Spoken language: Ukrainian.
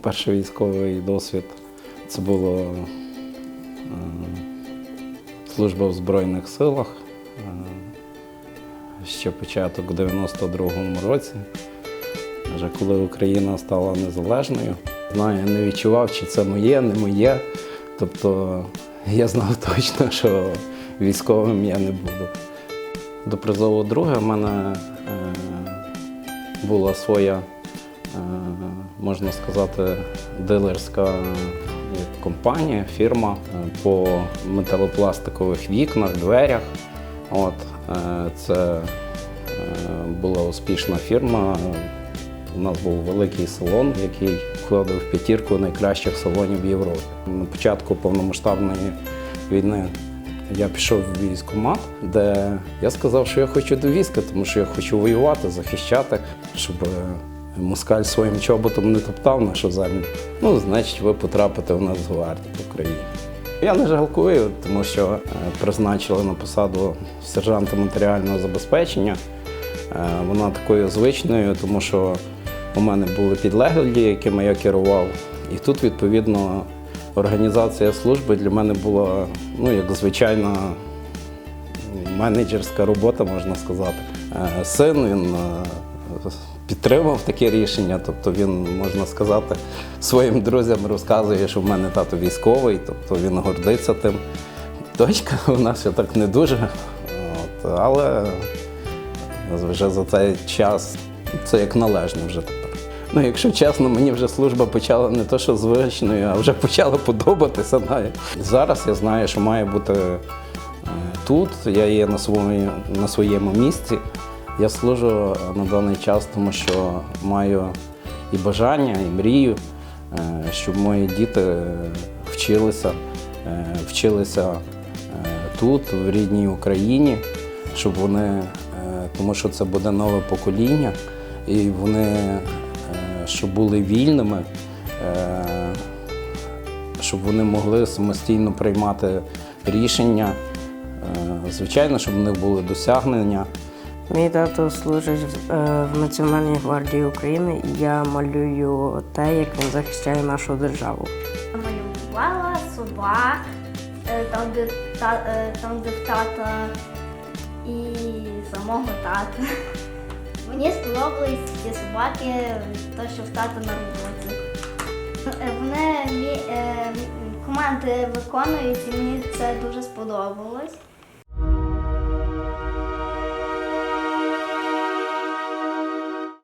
Перший військовий досвід це було е, служба в Збройних силах. Е, ще початок у 92-му році, вже коли Україна стала незалежною. Знаю, я не відчував, чи це моє, не моє. Тобто я знав точно, що військовим я не буду. До призову друге в мене е, була своя, можна сказати, дилерська компанія, фірма е, по металопластикових вікнах, дверях. От, е, це е, була успішна фірма. У нас був великий салон, який входив в п'ятірку найкращих салонів в Європі. На початку повномасштабної війни я пішов в військкомат, де я сказав, що я хочу до війська, тому що я хочу воювати, захищати, щоб е, москаль своїм чоботом не топтав нашу землю. Ну, значить, ви потрапите в нас в гвардію в Україні. Я не жалкую, тому що е, призначили на посаду сержанта матеріального забезпечення. Е, Вона такою звичною, тому що у мене були підлеглі, якими я керував. І тут, відповідно, організація служби для мене була ну, як звичайна менеджерська робота, можна сказати. Е, Син він підтримав таке рішення, тобто він, можна сказати, своїм друзям розказує, що в мене тато військовий, тобто він гордиться тим. Дочка у нас ще так не дуже, от, але вже за цей час це як належно вже тепер. Ну, якщо чесно, мені вже служба почала не то, що звичною, а вже почала подобатися навіть. Зараз я знаю, що має бути е, тут. Я є на своєму, на своєму місці. Я служу на даний час, тому що маю і бажання, і мрію, е, щоб мої діти вчилися, е, вчилися е, тут, в рідній Україні, щоб вони, е, тому що це буде нове покоління, і вони е, щоб були вільними, е, щоб вони могли самостійно приймати рішення. Е, Звичайно, щоб в них були досягнення. Мій тато служить в, е, в Національній гвардії України і я малюю те, як він захищає нашу державу. малювала собак, е, там, де, та, е, там, де тата і самого тата. Мені сподобались ці собаки, те, що в тата на роботі. Вони команди виконують, і мені це дуже сподобалось.